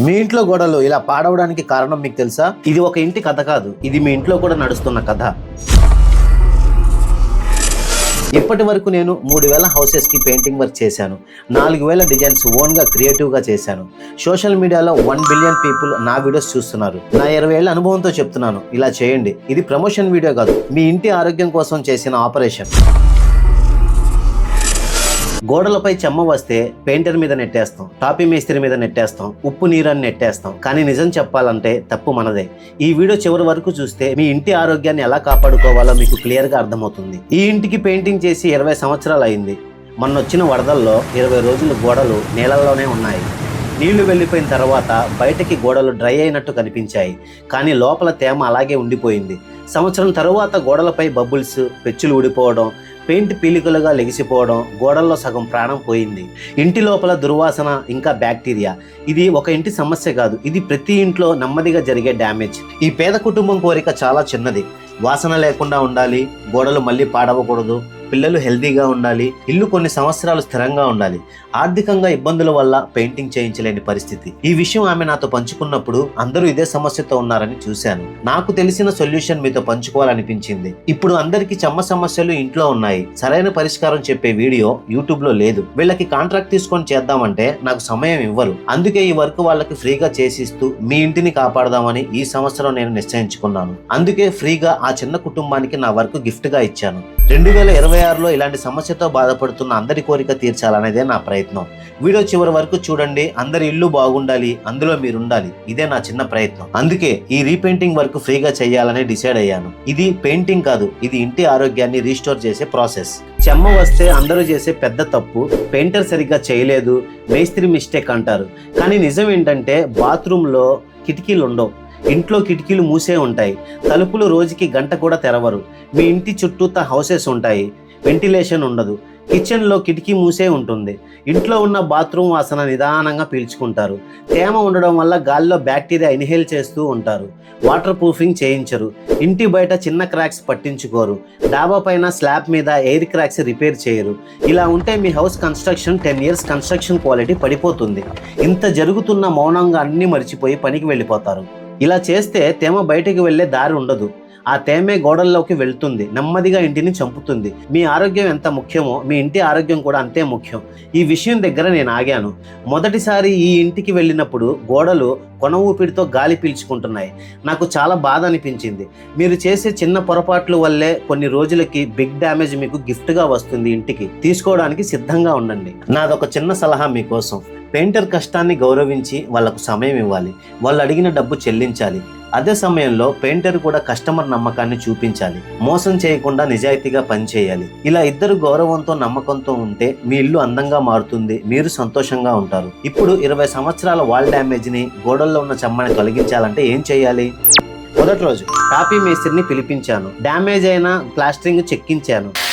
మీ ఇంట్లో గొడవలు ఇలా పాడవడానికి కారణం మీకు తెలుసా? ఇది ఒక ఇంటి కథ కాదు. ఇది మీ ఇంట్లో కూడా నడుస్తున్న కథ. ఇప్పటి వరకు నేను మూడు వేల హౌసెస్కి పెయింటింగ్ వర్క్ చేశాను. నాలుగు వేల డిజైన్స్ ఓన్గా క్రియేటివ్గా చేశాను. సోషల్ మీడియాలో వన్ బిలియన్ పీపుల్ నా వీడియోస్ చూస్తున్నారు. నా ఇరవై ఏళ్ళ అనుభవంతో చెప్తున్నాను. ఇలా చేయండి. ఇది ప్రమోషన్ వీడియో కాదు. మీ ఇంటి ఆరోగ్యం కోసం చేసిన ఆపరేషన్ గోడలపై చెమ్మ వస్తే పెయింటర్ మీద నెట్టేస్తాం టాపీ మేస్త్రి మీద నెట్టేస్తాం ఉప్పు నీరు అని నెట్టేస్తాం. కానీ నిజం చెప్పాలంటే తప్పు మనదే. ఈ వీడియో చివరి వరకు చూస్తే మీ ఇంటి ఆరోగ్యాన్ని ఎలా కాపాడుకోవాలో మీకు క్లియర్గా అర్థమవుతుంది. ఈ ఇంటికి పెయింటింగ్ చేసి ఇరవై సంవత్సరాలు అయింది. మొన్న వచ్చిన వరదల్లో ఇరవై రోజులు గోడలు నీళ్ళల్లోనే ఉన్నాయి. నీళ్ళు వెళ్ళిపోయిన తర్వాత బయటకి గోడలు డ్రై అయినట్టు కనిపించాయి. కానీ లోపల తేమ అలాగే ఉండిపోయింది. సంవత్సరం తరువాత గోడలపై బబుల్స్ పెచ్చులు ఊడిపోవడం పెయింట్ పీలికలుగా లెగిసిపోవడం గోడల్లో సగం ప్రాణం పోయింది. ఇంటి లోపల దుర్వాసన ఇంకా బ్యాక్టీరియా. ఇది ఒక ఇంటి సమస్య కాదు. ఇది ప్రతి ఇంట్లో నెమ్మదిగా జరిగే డ్యామేజ్. ఈ పేద కుటుంబం కోరిక చాలా చిన్నది. వాసన లేకుండా ఉండాలి. గోడలు మళ్ళీ పాడవకూడదు. పిల్లలు హెల్దీగా ఉండాలి ఇల్లు కొన్ని సంవత్సరాలు స్థిరంగా ఉండాలి. ఆర్థికంగా ఇబ్బందుల వల్ల పెయింటింగ్ చేయించలేని పరిస్థితి. ఈ విషయం ఆమె నాతో పంచుకున్నప్పుడు అందరూ ఇదే సమస్యతో ఉన్నారని చూశాను. నాకు తెలిసిన సొల్యూషన్ మీతో పంచుకోవాలనిపించింది. ఇప్పుడు అందరికీ చెమ్మ సమస్యలు ఇంట్లో ఉన్నాయి. సరైన పరిష్కారం చెప్పే వీడియో యూట్యూబ్లో లేదు. వీళ్ళకి కాంట్రాక్ట్ తీసుకొని చేద్దామంటే నాకు సమయం ఇవ్వరు. అందుకే ఈ వర్క్ వాళ్ళకి ఫ్రీగా చేసిస్తూ మీ ఇంటిని కాపాడదామని ఈ సంవత్సరం నేను నిశ్చయించుకున్నాను. అందుకే ఫ్రీగా ఆ చిన్న కుటుంబానికి నా వర్క్ గిఫ్ట్గా ఇచ్చాను. రెండు వేల ఇరవై ఆరులో ఇలాంటి సమస్యతో బాధపడుతున్న అందరి కోరిక తీర్చాలనేదే నా ప్రయత్నం. వీడియో చివరి వరకు చూడండి అందరి ఇల్లు బాగుండాలి అందులో మీరు ఉండాలి ఇదే నా చిన్న ప్రయత్నం. అందుకే ఈ రీపెయింటింగ్ వర్క్ ఫ్రీగా చేయాలని డిసైడ్ అయ్యాను. ఇది పెయింటింగ్ కాదు ఇది ఇంటి ఆరోగ్యాన్ని రీస్టోర్ చేసే ప్రాసెస్. చెమ్మ వస్తే అందరూ చేసే పెద్ద తప్పు పెయింటర్ సరిగ్గా చేయలేదు మేస్త్రి మిస్టేక్ అంటారు. కానీ నిజం ఏంటంటే బాత్రూంలో కిటికీలు ఉండవు. ఇంట్లో కిటికీలు మూసే ఉంటాయి. తలుపులు రోజుకి గంట కూడా తెరవరు. మీ ఇంటి చుట్టూ హౌసెస్ ఉంటాయి. వెంటిలేషన్ ఉండదు. కిచెన్లో కిటికీ మూసే ఉంటుంది. ఇంట్లో ఉన్న బాత్రూమ్ వాసన నిదానంగా పీల్చుకుంటారు. తేమ ఉండడం వల్ల గాల్లో బ్యాక్టీరియా ఇన్హేల్ చేస్తూ ఉంటారు. వాటర్ ప్రూఫింగ్ చేయించరు. ఇంటి బయట చిన్న క్రాక్స్ పట్టించుకోరు. డాబా పైన స్లాబ్ మీద ఎయిర్ క్రాక్స్ రిపేర్ చేయరు. ఇలా ఉంటే మీ house construction ten years construction quality పడిపోతుంది. ఇంత జరుగుతున్న మౌనంగా అన్నీ మర్చిపోయి పనికి వెళ్ళిపోతారు. ఇలా చేస్తే తేమ బయటికి వెళ్ళే దారి ఉండదు. ఆ తేమే గోడల్లోకి వెళ్తుంది నెమ్మదిగా ఇంటిని చంపుతుంది. మీ ఆరోగ్యం ఎంత ముఖ్యమో మీ ఇంటి ఆరోగ్యం కూడా అంతే ముఖ్యం. ఈ విషయం దగ్గర నేను ఆగాను. మొదటిసారి ఈ ఇంటికి వెళ్ళినప్పుడు గోడలు కొన ఊపిరితో గాలి పీల్చుకుంటున్నాయి. నాకు చాలా బాధ అనిపించింది. మీరు చేసే చిన్న పొరపాట్ల వల్లే కొన్ని రోజులకి బిగ్ డ్యామేజ్ మీకు గిఫ్ట్గా వస్తుంది ఇంటికి. తీసుకోవడానికి సిద్ధంగా ఉండండి. నాదొక చిన్న సలహా మీకోసం. పెయింటర్ కష్టాన్ని గౌరవించి వాళ్ళకు సమయం ఇవ్వాలి. వాళ్ళు అడిగిన డబ్బు చెల్లించాలి. అదే సమయంలో పెయింటర్ కూడా కస్టమర్ నమ్మకాన్ని చూపించాలి. మోసం చేయకుండా నిజాయితీగా పనిచేయాలి. ఇలా ఇద్దరు గౌరవంతో నమ్మకంతో ఉంటే మీ ఇల్లు అందంగా మారుతుంది మీరు సంతోషంగా ఉంటారు. ఇప్పుడు ఇరవై సంవత్సరాల వాల్ డ్యామేజ్ని గోడల్లో ఉన్న చెమ్మని తొలగించాలంటే ఏం చేయాలి? మొదటి రోజు టాపీ మేస్త్రిని పిలిపించాను. డ్యామేజ్ అయిన ప్లాస్టరింగ్ చెక్కించాను.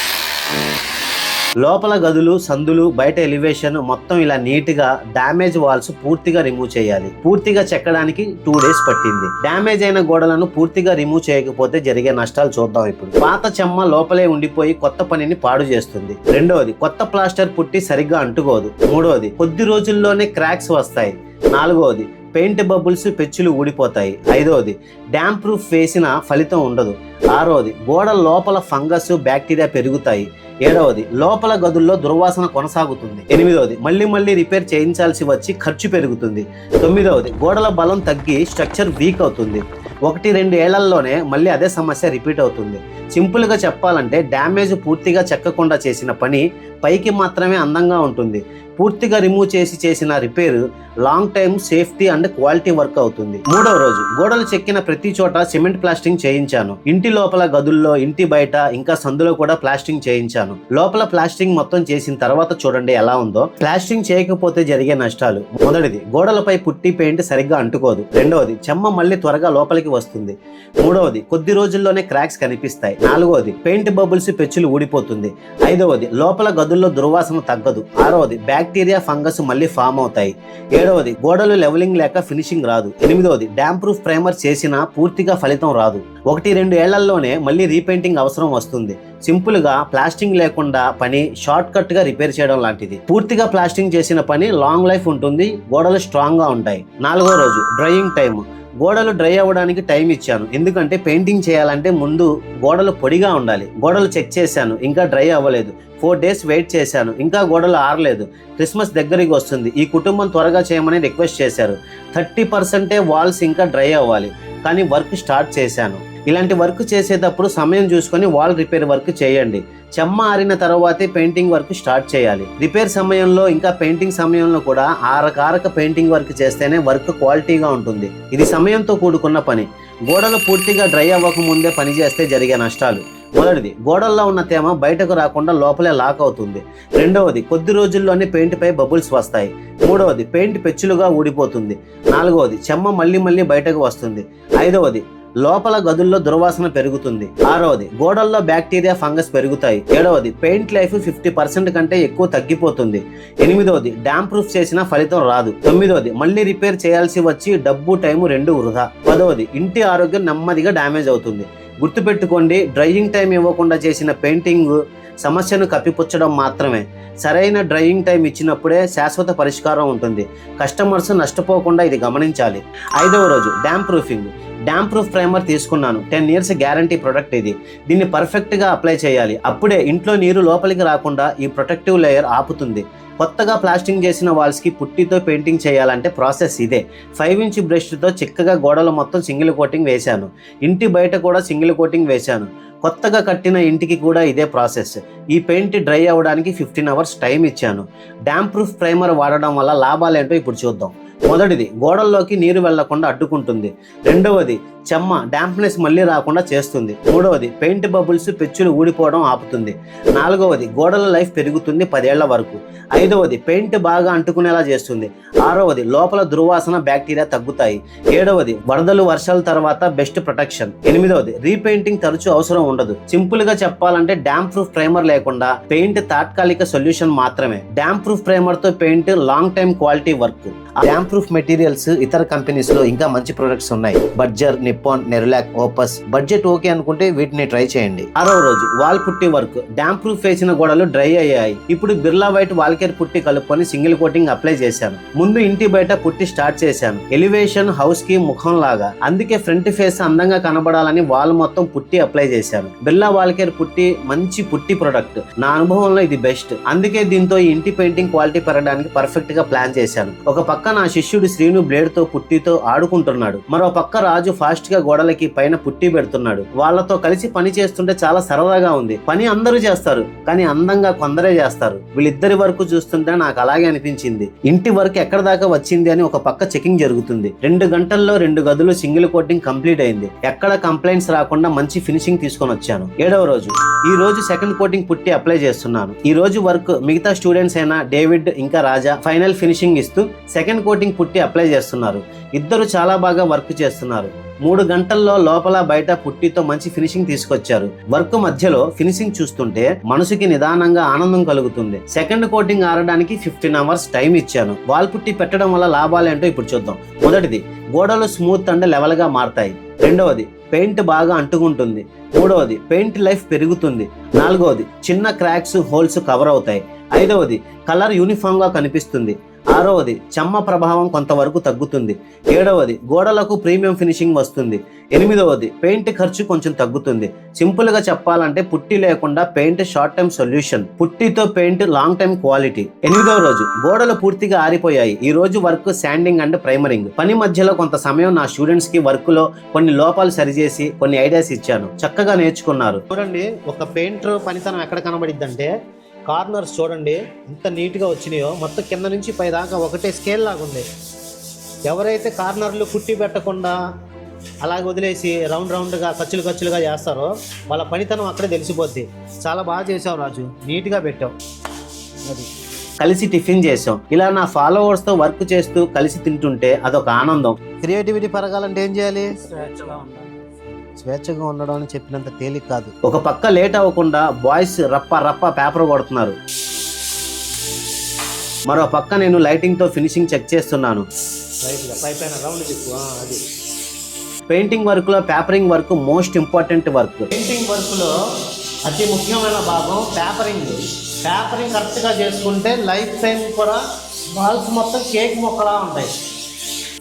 లోపల గదులు సందులు బయట ఎలివేషన్ మొత్తం ఇలా నీట్గా డామేజ్ వాల్స్ పూర్తిగా రిమూవ్ చేయాలి. పూర్తిగా చెక్కడానికి టూ డేస్ పట్టింది. డామేజ్ అయిన గోడలను పూర్తిగా రిమూవ్ చేయకపోతే జరిగే నష్టాలు చూద్దాం ఇప్పుడు. పాత చెమ్మ లోపలే ఉండిపోయి కొత్త పనిని పాడు చేస్తుంది. రెండవది కొత్త ప్లాస్టర్ పుట్టి సరిగ్గా అంటుకోదు. మూడవది కొద్ది రోజుల్లోనే క్రాక్స్ వస్తాయి. నాలుగవది పెయింట్ బబుల్స్ పెచ్చులు ఊడిపోతాయి. ఐదవది డ్యామ్ ప్రూఫ్ వేసిన ఫలితం ఉండదు. ఆరవది గోడ లోపల ఫంగస్ బ్యాక్టీరియా పెరుగుతాయి. ఏడవది లోపల గదుల్లో దుర్వాసన కొనసాగుతుంది. ఎనిమిదవది మళ్ళీ మళ్ళీ రిపేర్ చేయించాల్సి వచ్చి ఖర్చు పెరుగుతుంది. తొమ్మిదవది గోడల బలం తగ్గి స్ట్రక్చర్ వీక్ అవుతుంది. ఒకటి రెండు ఏళ్ళలోనే మళ్ళీ అదే సమస్య రిపీట్ అవుతుంది. సింపుల్గా చెప్పాలంటే డ్యామేజ్ పూర్తిగా చెక్కకుండా చేసిన పని పైకి మాత్రమే అందంగా ఉంటుంది. పూర్తిగా రిమూవ్ చేసి చేసిన repair long time safety and quality work అవుతుంది. మూడవ రోజు గోడలు చెక్కిన ప్రతి చోట సిమెంట్ ప్లాస్టింగ్ చేయించాను. ఇంటి లోపల గదుల్లో ఇంటి బయట ఇంకా సందులో కూడా ప్లాస్టింగ్ చేయించాను. లోపల ప్లాస్టింగ్ మొత్తం చేసిన తర్వాత చూడండి ఎలా ఉందో. ప్లాస్టింగ్ చేయకపోతే జరిగే నష్టాలు. మొదటిది గోడలపై పుట్టి పెయింట్ సరిగ్గా అంటుకోదు. రెండవది చెమ్మ మళ్ళీ త్వరగా లోపలికి వస్తుంది. మూడవది కొద్ది రోజుల్లోనే క్రాక్స్ కనిపిస్తాయి. నాలుగవది పెయింట్ బబుల్స్ పెచ్చులు ఊడిపోతుంది. ఐదవది లోపల గదుల్లో దుర్వాసన తగ్గదు. ఆరవది బ్యాక్టీరియా ఫంగస్ మళ్ళీ ఫామ్ అవుతాయి. ఏడవది గోడలు లెవెలింగ్ లేక ఫినిషింగ్ రాదు. ఎనిమిదవది డ్యామ్ ప్రూఫ్ ప్రైమర్ చేసినా పూర్తిగా ఫలితం రాదు. ఒకటి రెండు నెలల్లోనే మళ్ళీ రీపెయింటింగ్ అవసరం వస్తుంది. సింపుల్గా ప్లాస్టింగ్ లేకుండా పని షార్ట్ కట్గా రిపేర్ చేయడం లాంటిది. పూర్తిగా ప్లాస్టింగ్ చేసిన పని లాంగ్ లైఫ్ ఉంటుంది గోడలు స్ట్రాంగ్గా ఉంటాయి. నాలుగో రోజు డ్రైయింగ్ టైం గోడలు డ్రై అవ్వడానికి టైం ఇచ్చాను. ఎందుకంటే పెయింటింగ్ చేయాలంటే ముందు గోడలు పొడిగా ఉండాలి. గోడలు చెక్ చేశాను ఇంకా డ్రై అవ్వలేదు. ఫోర్ డేస్ వెయిట్ చేశాను ఇంకా గోడలు ఆరలేదు. క్రిస్మస్ దగ్గరికి వస్తుంది. ఈ కుటుంబం త్వరగా చేయమని రిక్వెస్ట్ చేశారు. థర్టీ పర్సెంటే వాల్స్ ఇంకా డ్రై అవ్వాలి. కానీ వర్క్ స్టార్ట్ చేశాను. ఇలాంటి వర్క్ చేసేటప్పుడు సమయం చూసుకొని వాల్ రిపేర్ వర్క్ చేయండి. చెమ్మ ఆరిన తర్వాతే పెయింటింగ్ వర్క్ స్టార్ట్ చేయాలి. రిపేర్ సమయంలో ఇంకా పెయింటింగ్ సమయంలో కూడా ఆరకారక పెయింటింగ్ వర్క్ చేస్తేనే వర్క్ క్వాలిటీగా ఉంటుంది. ఇది సమయంతో కూడుకున్న పని. గోడలు పూర్తిగా డ్రై అవ్వక ముందే పని చేస్తే జరిగే నష్టాలు. మొదటిది గోడల్లో ఉన్న తేమ బయటకు రాకుండా లోపలే లాక్ అవుతుంది. రెండవది కొద్ది రోజుల్లోనే పెయింట్ పై బబుల్స్ వస్తాయి. మూడవది పెయింట్ పెచ్చులుగా ఊడిపోతుంది. నాలుగవది చెమ్మ మళ్ళీ మళ్ళీ బయటకు వస్తుంది. ఐదవది లోపల గదుల్లో దుర్వాసన పెరుగుతుంది. ఆరవది గోడల్లో బ్యాక్టీరియా ఫంగస్ పెరుగుతాయి. ఏడవది పెయింట్ లైఫ్ ఫిఫ్టీ పర్సెంట్ కంటే ఎక్కువ తగ్గిపోతుంది. ఎనిమిదవది డ్యామ్ ప్రూఫ్ చేసిన ఫలితం రాదు. తొమ్మిదవది మళ్ళీ రిపేర్ చేయాల్సి వచ్చి డబ్బు టైము రెండు వృధా. పదవది ఇంటి ఆరోగ్యం నెమ్మదిగా డ్యామేజ్ అవుతుంది. గుర్తుపెట్టుకోండి డ్రైయింగ్ టైం ఇవ్వకుండా చేసిన పెయింటింగ్ సమస్యను కప్పిపుచ్చడం మాత్రమే. సరైన డ్రైయింగ్ టైం ఇచ్చినప్పుడే శాశ్వత పరిష్కారం ఉంటుంది. కస్టమర్స్ నష్టపోకుండా ఇది గమనించాలి. ఐదవ రోజు damp proofing. Damp proof primer తీసుకున్నాను. టెన్ ఇయర్స్ గ్యారంటీ ప్రొడక్ట్ ఇది. దీన్ని పర్ఫెక్ట్గా అప్లై చేయాలి. అప్పుడే ఇంట్లో నీరు లోపలికి రాకుండా ఈ ప్రొటెక్టివ్ లేయర్ ఆపుతుంది. కొత్తగా ప్లాస్టింగ్ చేసిన వాల్స్కి పుట్టితో పెయింటింగ్ చేయాలంటే ప్రాసెస్ ఇదే. ఫైవ్ ఇంచ్ బ్రష్తో చిక్కగా గోడలు మొత్తం సింగిల్ కోటింగ్ వేశాను. ఇంటి బయట కూడా సింగిల్ కోటింగ్ వేశాను. కొత్తగా కట్టిన ఇంటికి కూడా ఇదే ప్రాసెస్ ఈ పెయింట్ డ్రై అవ్వడానికి ఫిఫ్టీన్ అవర్స్ టైం ఇచ్చాను. డ్యామ్ ప్రూఫ్ ప్రైమర్ వాడడం వల్ల లాభాలేంటో ఇప్పుడు చూద్దాం. మొదటిది గోడల్లోకి నీరు వెళ్ళకుండా అడ్డుకుంటుంది. రెండవది చెమ్మ డాంప్నెస్ మళ్ళీ రాకుండా చేస్తుంది. మూడవది పెయింట్ బబుల్స్ పెచ్చులు ఊడిపోవడం ఆపుతుంది. నాలుగవది గోడల లైఫ్ పెరుగుతుంది పదేళ్ళ వరకు. ఐదవది పెయింట్ బాగా అంటుకునేలా చేస్తుంది. ఆరవది లోపల దుర్వాసన బ్యాక్టీరియా తగ్గుతాయి. ఏడవది వరదలు వర్షాల తర్వాత బెస్ట్ ప్రొటెక్షన్. ఎనిమిదవది రీపెయింటింగ్ తరచూ అవసరం ఉండదు. సింపుల్గా చెప్పాలంటే డ్యామ్ ప్రూఫ్ ప్రైమర్ లేకుండా పెయింట్ తాత్కాలిక సొల్యూషన్ మాత్రమే. Damp proof ప్రైమర్తో paint long time quality work. Damp proof materials ఇతర కంపెనీస్లో ఇంకా మంచి ప్రొడక్ట్స్ ఉన్నాయి. Berger Nippon Nerolac Opus budget okay అనుకుంటే వీటిని ట్రై చేయండి. ఆరో రోజు వాల్ పుట్టి వర్క్ డ్యామ్ ప్రూఫ్ వేసిన గోడలు డ్రై అయ్యాయి. ఇప్పుడు బిర్లా వైట్ వాల్కేర్ పుట్టి కలుపుకొని సింగిల్ కోటింగ్ అప్లై చేశాను. ముందు ఇంటి బయట పుట్టి స్టార్ట్ చేశాను. ఎలివేషన్ హౌస్కి ముఖం లాగా. అందుకే ఫ్రంట్ ఫేస్ అందంగా కనబడాలని వాల్ మొత్తం పుట్టి అప్లై చేశాను. బిర్లా వాల్కేర్ పుట్టి మంచి పుట్టి ప్రొడక్ట్ నా అనుభవంలో ఇది బెస్ట్ అందుకే దీంతో ఈ ఇంటి పెయింటింగ్ క్వాలిటీ పెరగడానికి పర్ఫెక్ట్గా ప్లాన్ చేశాను. ఒక పక్క నా శిష్యుడు శ్రీను బ్లేడ్తో పుట్టితో ఆడుకుంటున్నాడు. మరో పక్క రాజు ఫాస్ట్గా గోడలకి పైన పుట్టి పెడుతున్నాడు. వాళ్ళతో కలిసి పని చేస్తుంటే చాలా సరదాగా ఉంది. పని అందరూ చేస్తారు కానీ అందంగా కొందరే చేస్తారు. వీళ్ళిద్దరి వరకు చూస్తుంటే నాకు అలాగే అనిపించింది. ఇంటి వరకు ఎక్కడ దాకా వచ్చింది అని ఒక పక్క చెకింగ్ జరుగుతుంది. రెండు గంటల్లో రెండు గదులు సింగిల్ కోటింగ్ కంప్లీట్ అయింది. ఎక్కడ కంప్లైంట్స్ రాకుండా మంచి ఫినిషింగ్ తీసుకొని వచ్చాను. ఏడవ రోజు. ఈ రోజు సెకండ్ కోటింగ్ పుట్టి అప్లై చేస్తున్నాను. ఈ రోజు వర్క్ మిగతా స్టూడెంట్స్ అయినా డేవిడ్ ఇంకా రాజా ఫైనల్ ఫినిషింగ్ ఇస్తూ సెకండ్ కోటింగ్ పుట్టి అప్లై చేస్తున్నారు. ఇద్దరు చాలా బాగా వర్క్ చేస్తున్నారు. మూడు గంటల్లో లోపల బయట పుట్టితో మంచి ఫినిషింగ్ తీసుకొచ్చారు. వర్క్ మధ్యలో ఫినిషింగ్ చూస్తుంటే మనసుకి నిదానంగా ఆనందం కలుగుతుంది. సెకండ్ కోటింగ్ ఆరడానికి ఫిఫ్టీన్ అవర్స్ టైం ఇచ్చాను. వాల్ పుట్టి పెట్టడం వల్ల లాభాలేంటో ఇప్పుడు చూద్దాం. మొదటిది గోడలు స్మూత్ అండ్ లెవెల్గా మారతాయి. రెండవది పెయింట్ బాగా అంటుకుంటుంది. మూడవది పెయింట్ లైఫ్ పెరుగుతుంది. నాలుగవది చిన్న క్రాక్స్ హోల్స్ కవర్ అవుతాయి. ఐదవది కలర్ యూనిఫామ్గా కనిపిస్తుంది. ఆరవది చెమ్మ ప్రభావం కొంతవరకు తగ్గుతుంది. ఏడవది గోడలకు ప్రీమియం ఫినిషింగ్ వస్తుంది. ఎనిమిదవది పెయింట్ ఖర్చు కొంచెం తగ్గుతుంది. సింపుల్గా చెప్పాలంటే పుట్టి లేకుండా పెయింట్ షార్ట్ టైం సొల్యూషన్. పుట్టితో పెయింట్ లాంగ్ టైం క్వాలిటీ. ఎనిమిదవ రోజు గోడలు పూర్తిగా ఆరిపోయాయి. ఈ రోజు వర్క్ శాండింగ్ అండ్ ప్రైమరింగ్. పని మధ్యలో కొంత సమయం నా స్టూడెంట్స్కి వర్క్లో కొన్ని లోపాలు సరిచేసి కొన్ని ఐడియాస్ ఇచ్చాను. చక్కగా నేర్చుకున్నారు. చూడండి ఒక పెయింటర్ పనితనం ఎక్కడ కనబడిద్దంటే కార్నర్స్ చూడండి ఎంత నీట్గా వచ్చినాయో. మొత్తం కింద నుంచి పై దాకా ఒకటే స్కేల్ లాగా ఉంది. ఎవరైతే కార్నర్లు కుట్టి పెట్టకుండా అలాగే వదిలేసి రౌండ్ రౌండ్గా ఖర్చులు ఖర్చులుగా చేస్తారో వాళ్ళ పనితనం అక్కడే తెలిసిపోద్ది. చాలా బాగా చేసావు రాజు. నీట్గా పెట్టావు. అది. కలిసి టిఫిన్ చేసాం. ఇలా నా ఫాలోవర్స్తో వర్క్ చేస్తూ కలిసి తింటుంటే అదొక ఆనందం. క్రియేటివిటీ పెరగాలంటే ఏం చేయాలి? స్వేచ్ఛగా ఉండడం అని చెప్పినంత తేలిక కాదు. ఒక పక్క లేట్ అవ్వకుండా బాయ్స్ రప్ప రప్ప పేపర్ కొడుతున్నారు. మరో పక్క నేను లైటింగ్తో ఫినిషింగ్ చెక్ చేస్తున్నాను. రైట్గా పై పైన రౌండ్ తిప్పు ఆ, అది. పెయింటింగ్ వర్క్లో papering work most important work. Painting వర్క్లో అతి ముఖ్యమైన భాగం పేపరింగ్. పేపరింగ్ కరెక్ట్గా చేసుకుంటే లైఫ్ టైం కూడా బాల్స్ మొత్తం కేక్ మొక్కలా ఉంటాయి.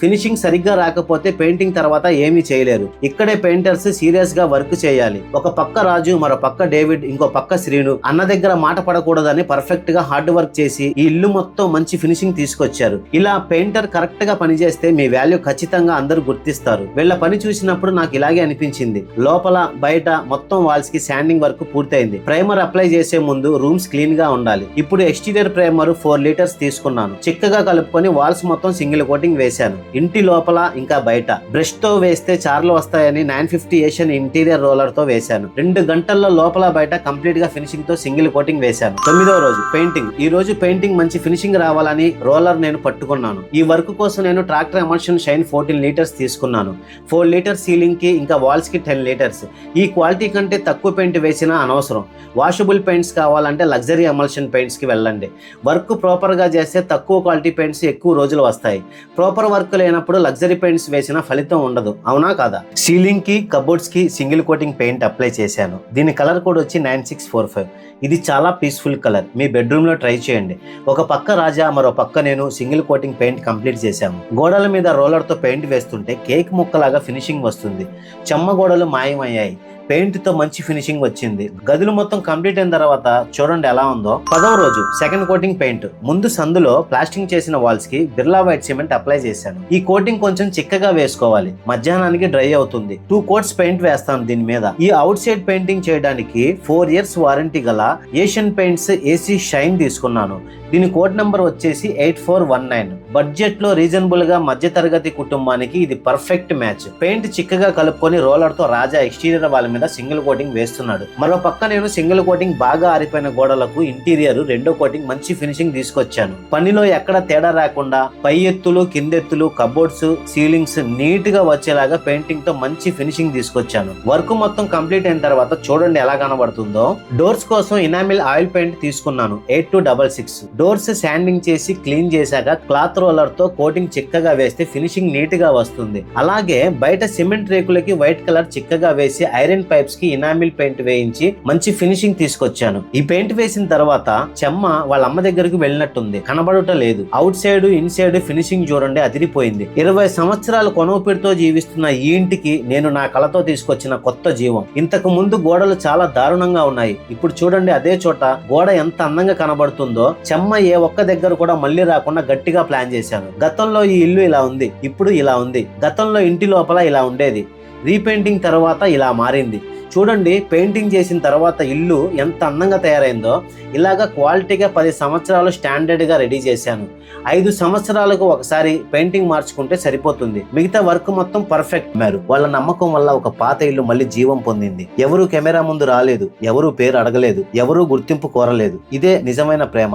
ఫినిషింగ్ సరిగ్గా రాకపోతే పెయింటింగ్ తర్వాత ఏమీ చేయలేరు. ఇక్కడే పెయింటర్స్ సీరియస్గా వర్క్ చేయాలి. ఒక పక్క రాజు మరో పక్క డేవిడ్ ఇంకో పక్క శ్రీను. అన్న దగ్గర మాట పడకూడదని పర్ఫెక్ట్గా హార్డ్ వర్క్ చేసి ఈ ఇల్లు మొత్తం మంచి ఫినిషింగ్ తీసుకొచ్చారు. ఇలా పెయింటర్ కరెక్ట్గా పనిచేస్తే మీ వాల్యూ ఖచ్చితంగా అందరూ గుర్తిస్తారు. వీళ్ళ పని చూసినప్పుడు నాకు ఇలాగే అనిపించింది. లోపల బయట మొత్తం వాల్స్కి శాండింగ్ వర్క్ పూర్తయింది. ప్రైమర్ అప్లై చేసే ముందు రూమ్స్ క్లీన్గా ఉండాలి. ఇప్పుడు ఎక్స్టీరియర్ ప్రైమర్ ఫోర్ లీటర్స్ తీసుకున్నాను. చిక్కగా కలుపుకొని వాల్స్ మొత్తం సింగిల్ కోటింగ్ వేశాను. ఇంటి లోపల ఇంకా బయట. బ్రష్తో వేస్తే చార్లు వస్తాయని నైన్ ఫిఫ్టీ ఏషియన్ ఇంటీరియర్ రోలర్తో వేశాను. రెండు గంటల్లో లోపల బయట కంప్లీట్గా ఫినిషింగ్తో సింగిల్ కోటింగ్ వేశాను. తొమ్మిదో రోజు పెయింటింగ్. ఈ రోజు పెయింటింగ్ మంచి ఫినిషింగ్ రావాలని రోలర్ నేను పట్టుకున్నాను. ఈ వర్క్ కోసం నేను tractor emulsion shine fourteen litres తీసుకున్నాను. ఫోర్ లీటర్స్ సీలింగ్కి ఇంకా వాల్స్కి టెన్ లీటర్స్. ఈ క్వాలిటీ కంటే తక్కువ పెయింట్ వేసినా అనవసరం. వాషబుల్ పెయింట్స్ కావాలంటే లగ్జరీ ఎమల్షన్ పెయింట్స్కి వెళ్ళండి. వర్క్ ప్రాపర్గా చేస్తే తక్కువ క్వాలిటీ పెయింట్స్ ఎక్కువ రోజులు వస్తాయి. ప్రాపర్ వర్క్ లేనప్పుడు లగ్జరీ పెయింట్స్ వేసిన ఫలితం ఉండదు. అవునా కాదా? సీలింగ్కి కబోర్డ్స్కి సింగిల్ కోటింగ్ పెయింట్ అప్లై చేశాను. దీని కలర్ కోడ్ వచ్చి నైన్ సిక్స్ ఫోర్ ఫైవ్ ఇది చాలా పీస్ఫుల్ కలర్ మీ బెడ్రూమ్లో ట్రై చేయండి. ఒక పక్క రాజా మరో పక్క నేను సింగిల్ కోటింగ్ పెయింట్ కంప్లీట్ చేశాము. గోడల మీద రోలర్తో పెయింట్ వేస్తుంటే కేక్ ముక్కలాగా ఫినిషింగ్ వస్తుంది. చెమ్మ గోడలు మాయమయ్యాయి. పెయింట్తో మంచి ఫినిషింగ్ వచ్చింది. గదులు మొత్తం కంప్లీట్ అయిన తర్వాత చూడండి ఎలా ఉందో. పదవ రోజు సెకండ్ కోటింగ్ పెయింట్. ముందు సందులో ప్లాస్టింగ్ చేసిన వాల్స్కి బిర్లా వైట్ సిమెంట్ అప్లై చేశాను. ఈ కోటింగ్ కొంచెం చిక్కగా వేసుకోవాలి. మధ్యాహ్నానికి డ్రై అవుతుంది. టూ కోట్స్ పెయింట్ వేస్తాను దీని మీద. ఈ అవుట్ సైడ్ పెయింటింగ్ చేయడానికి ఫోర్ ఇయర్స్ వారంటీ గల ఏషియన్ పెయింట్స్ ఏసీ షైన్ తీసుకున్నాను. దీని కోడ్ నెంబర్ వచ్చేసి ఎయిట్ ఫోర్ వన్ నైన్. బడ్జెట్లో రీజనబుల్గా మధ్యతరగతి కుటుంబానికి ఇది పర్ఫెక్ట్ మ్యాచ్. పెయింట్ చిక్కగా కలుపుకొని రోలర్తో రాజా ఎక్స్టీరియర్ వాళ్ళ మీద సింగిల్ కోటింగ్ వేస్తున్నాడు. మరో పక్క నేను సింగిల్ కోటింగ్ బాగా ఆరిపోయిన గోడలకు ఇంటీరియర్ రెండో కోటింగ్ మంచి ఫినిషింగ్ తీసుకొచ్చాను. పనిలో ఎక్కడ తేడా రాకుండా పై ఎత్తులు కిందెత్తులు కబోర్డ్స్ సీలింగ్స్ నీట్గా వచ్చేలాగా పెయింటింగ్తో మంచి ఫినిషింగ్ తీసుకొచ్చాను. వర్క్ మొత్తం కంప్లీట్ అయిన తర్వాత చూడండి ఎలా కనబడుతుందో. డోర్స్ కోసం ఇనామిల్ ఆయిల్ పెయింట్ తీసుకున్నాను eight two double six. Doors sanding చేసి క్లీన్ చేశాక క్లాత్ రోలర్తో కోటింగ్ చిక్కగా వేస్తే ఫినిషింగ్ నీట్గా వస్తుంది. అలాగే బయట సిమెంట్ రేకులకి వైట్ కలర్ చిక్కగా వేసి ఐరన్ పైప్స్కి ఇనామిల్ పెయింట్ వేయించి మంచి ఫినిషింగ్ తీసుకొచ్చాను. ఈ పెయింట్ వేసిన తర్వాత చెమ్మ వాళ్ళ అమ్మ దగ్గరకు వెళ్ళినట్టుంది. కనబడుట లేదు. Outside inside finishing చూడండి అదిరిపోయింది. ఇరవై సంవత్సరాలు కొనవపిడితో జీవిస్తున్న ఈ ఇంటికి నేను నా కళతో తీసుకొచ్చిన కొత్త జీవం. ఇంతకు ముందు గోడలు చాలా దారుణంగా ఉన్నాయి. ఇప్పుడు చూడండి అదే చోట గోడ ఎంత అందంగా కనబడుతుందో చెమ్మ ఏ ఒక్క దగ్గర కూడా మళ్ళీ రాకుండా గట్టిగా ప్లాన్ చేశాను. గతంలో ఈ ఇల్లు ఇలా ఉంది ఇప్పుడు ఇలా ఉంది. గతంలో ఇంటి లోపల ఇలా ఉండేది. రీపెయింటింగ్ తర్వాత ఇలా మారింది. చూడండి పెయింటింగ్ చేసిన తర్వాత ఇల్లు ఎంత అందంగా తయారైందో ఇలాగా క్వాలిటీగా పది సంవత్సరాలు స్టాండర్డ్గా రెడీ చేశాను. ఐదు సంవత్సరాలకు ఒకసారి పెయింటింగ్ మార్చుకుంటే సరిపోతుంది. మిగతా వర్క్ మొత్తం పర్ఫెక్ట్ మారు వాళ్ళ నమ్మకం వల్ల ఒక పాత ఇల్లు మళ్ళీ జీవం పొందింది. ఎవరు కెమెరా ముందు రాలేదు. ఎవరు పేరు అడగలేదు. ఎవరు గుర్తింపు కోరలేదు. ఇదే నిజమైన ప్రేమ.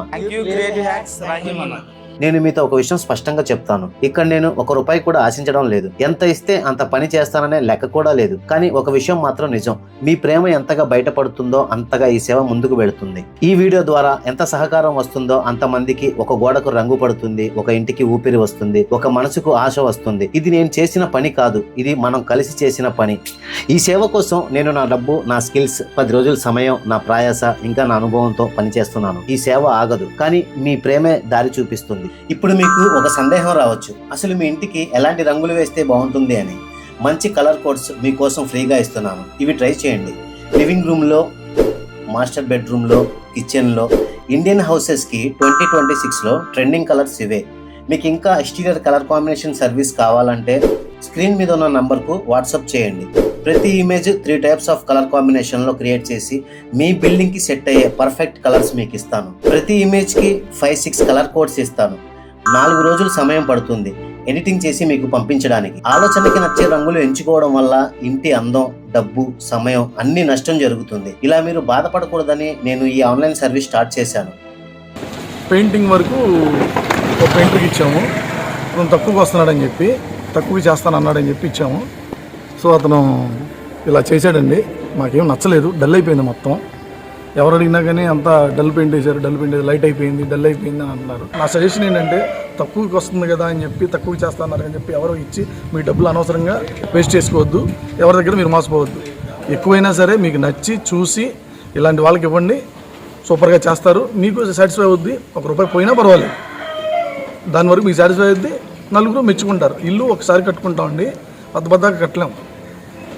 నేను మీతో ఒక విషయం స్పష్టంగా చెప్తాను. ఇక్కడ నేను ఒక రూపాయి కూడా ఆశించడం లేదు. ఎంత ఇస్తే అంత పని చేస్తాననే లెక్క కూడా లేదు. కానీ ఒక విషయం మాత్రం నిజం. మీ ప్రేమ ఎంతగా బయటపడుతుందో అంతగా ఈ సేవ ముందుకు వెళుతుంది. ఈ వీడియో ద్వారా ఎంత సహకారం వస్తుందో అంత మందికి ఒక గోడకు రంగు పడుతుంది ఒక ఇంటికి ఊపిరి వస్తుంది ఒక మనసుకు ఆశ వస్తుంది. ఇది నేను చేసిన పని కాదు. ఇది మనం కలిసి చేసిన పని. ఈ సేవ కోసం నేను నా డబ్బు నా స్కిల్స్ పది రోజుల సమయం నా ప్రయాస ఇంకా నా అనుభవంతో పనిచేస్తున్నాను. ఈ సేవ ఆగదు. కానీ మీ ప్రేమే దారి చూపిస్తుంది. ఇప్పుడు మీకు ఒక సందేహం రావచ్చు. అసలు మీ ఇంటికి ఎలాంటి రంగులు వేస్తే బాగుంటుంది అని. మంచి కలర్ కోడ్స్ మీకోసం ఫ్రీగా ఇస్తున్నాను. ఇవి ట్రై చేయండి. లివింగ్ రూమ్లో మాస్టర్ బెడ్రూమ్లో కిచెన్లో ఇండియన్ హౌసెస్కి ట్వంటీ ట్వంటీ సిక్స్లో ట్రెండింగ్ కలర్స్ ఇవే. మీకు ఇంకా ఎక్స్టీరియర్ కలర్ కాంబినేషన్ సర్వీస్ కావాలంటే స్క్రీన్ మీద ఉన్న నంబర్కు వాట్సాప్ చేయండి. ప్రతి image three types of colour కాంబినేషన్లో క్రియేట్ చేసి మీ బిల్డింగ్కి సెట్ అయ్యే పర్ఫెక్ట్ కలర్స్ మీకు ఇస్తాను ప్రతి ఇమేజ్కి ఫైవ్ సిక్స్ కలర్ కోడ్స్ ఇస్తాను. నాలుగు రోజులు సమయం పడుతుంది ఎడిటింగ్ చేసి మీకు పంపించడానికి. ఆలోచనకి నచ్చే రంగులు ఎంచుకోవడం వల్ల ఇంటి అందం డబ్బు సమయం అన్ని నష్టం జరుగుతుంది. ఇలా మీరు బాధపడకూడదని నేను ఈ ఆన్లైన్ సర్వీస్ స్టార్ట్ చేశాను. పెయింటింగ్ వరకు ఒక పెయింటర్కి ఇచ్చాము. అతను తక్కువకి వస్తున్నాడని చెప్పి తక్కువ చేస్తాను అన్నాడని చెప్పి ఇచ్చాము. సో అతను ఇలా చేశాడండి. మాకేం నచ్చలేదు. డల్ అయిపోయింది మొత్తం. ఎవరు అడిగినా కానీ అంతా డల్ పెయింట్ వేశారు. డల్ పెయింట్ లైట్ అయిపోయింది. డల్ అయిపోయింది అని అంటున్నారు నా సజెషన్ ఏంటంటే తక్కువకి వస్తుంది కదా అని చెప్పి తక్కువకి చేస్తున్నారు అని చెప్పి ఎవరో ఇచ్చి మీ డబ్బులు అనవసరంగా వేస్ట్ చేసుకోవద్దు. ఎవరి దగ్గర మీరు మోసపోవద్దు. ఎక్కువైనా సరే మీకు నచ్చి చూసి ఇలాంటి వాళ్ళకి ఇవ్వండి. సూపర్గా చేస్తారు. మీకు సాటిస్ఫై అవుద్ది. ఒక రూపాయి పోయినా పర్వాలేదు. దాని వరకు మీకు సాటిస్ఫై అయితే నలుగురు మెచ్చుకుంటారు. ఇల్లు ఒకసారి కట్టుకుంటామండి. పెద్ద పెద్దగా కట్టలేము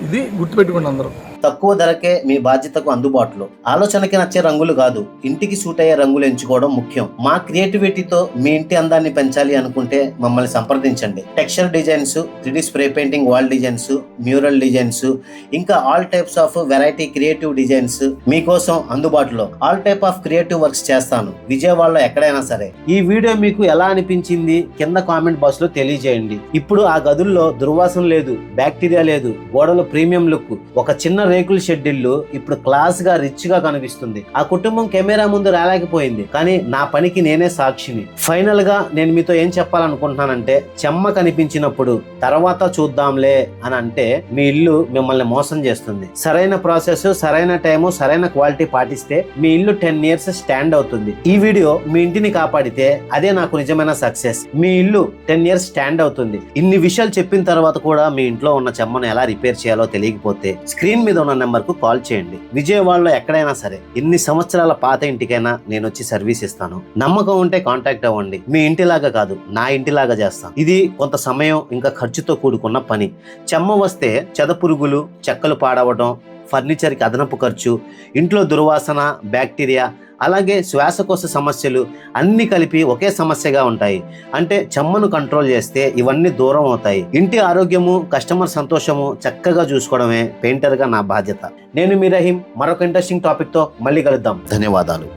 ఇది గుర్తుపెట్టుకోండి అందరూ. తక్కువ ధరకే మీ బాధ్యతకు అందుబాటులో. ఆలోచనకి నచ్చే రంగులు కాదు ఇంటికి సూట్ అయ్యే రంగులు ఎంచుకోవడం ముఖ్యం. మా క్రియేటివిటీతో మీ ఇంటి అందాన్ని పెంచాలి అనుకుంటే మమ్మల్ని సంప్రదించండి. Texture designs three spray painting wall designs mural designs ఇంకా all types of variety creative designs మీకోసం అందుబాటులో. All type of creative works చేస్తాను. విజయవాడలో ఎక్కడైనా సరే. ఈ వీడియో మీకు ఎలా అనిపించింది? కింద కామెంట్ బాక్స్లో తెలియజేయండి. ఇప్పుడు ఆ గదుల్లో దుర్వాసన లేదు బ్యాక్టీరియా లేదు గోడలు ప్రీమియం లుక్ ఒక చిన్న రేకుల షెడ్ ఇల్లు ఇప్పుడు క్లాస్గా రిచ్గా కనిపిస్తుంది. ఆ కుటుంబం కెమెరా ముందు రాలేకపోయింది. కానీ నా పనికి నేనే సాక్షిని. ఫైనల్గా నేను మీతో ఏం చెప్పాలనుకుంటున్నానంటే చెమ్మ కనిపించినప్పుడు తర్వాత చూద్దాంలే అని అంటే మీ ఇల్లు మిమ్మల్ని మోసం చేస్తుంది. సరైన ప్రాసెస్ సరైన టైము సరైన క్వాలిటీ పాటిస్తే మీ ఇల్లు టెన్ ఇయర్స్ స్టాండ్ అవుతుంది. ఈ వీడియో మీ ఇంటిని కాపాడితే అదే నాకు నిజమైన సక్సెస్. మీ ఇల్లు టెన్ ఇయర్స్ స్టాండ్ అవుతుంది. ఇన్ని విషయాలు చెప్పిన తర్వాత కూడా మీ ఇంట్లో ఉన్న చెమ్మను ఎలా రిపేర్ చేయాలో తెలియకపోతే స్క్రీన్ మీద ఉన్న నెంబర్కు కాల్ చేయండి. విజయవాడలో ఎక్కడైనా సరే ఎన్ని సంవత్సరాల పాత ఇంటికైనా నేను వచ్చి సర్వీస్ ఇస్తాను. నమ్మకం ఉంటే కాంటాక్ట్ అవ్వండి. మీ ఇంటిలాగా కాదు నా ఇంటిలాగా చేస్తాను. ఇది కొంత సమయం ఇంకా ఖర్చుతో కూడుకున్న పని. చెమ్మ వస్తే చెదపురుగులు చెక్కలు పాడవడం ఫర్నిచర్కి అదనపు ఖర్చు ఇంట్లో దుర్వాసన బ్యాక్టీరియా అలాగే శ్వాసకోశ సమస్యలు అన్ని కలిపి ఒకే సమస్యగా ఉంటాయి. అంటే చెమ్మను కంట్రోల్ చేస్తే ఇవన్నీ దూరం అవుతాయి. ఇంటి ఆరోగ్యము కస్టమర్ సంతోషము చక్కగా చూసుకోవడమే పెయింటర్గా నా బాధ్యత. నేను మీ రహీం. మరొక ఇంట్రెస్టింగ్ టాపిక్తో మళ్ళీ కలుద్దాం. ధన్యవాదాలు.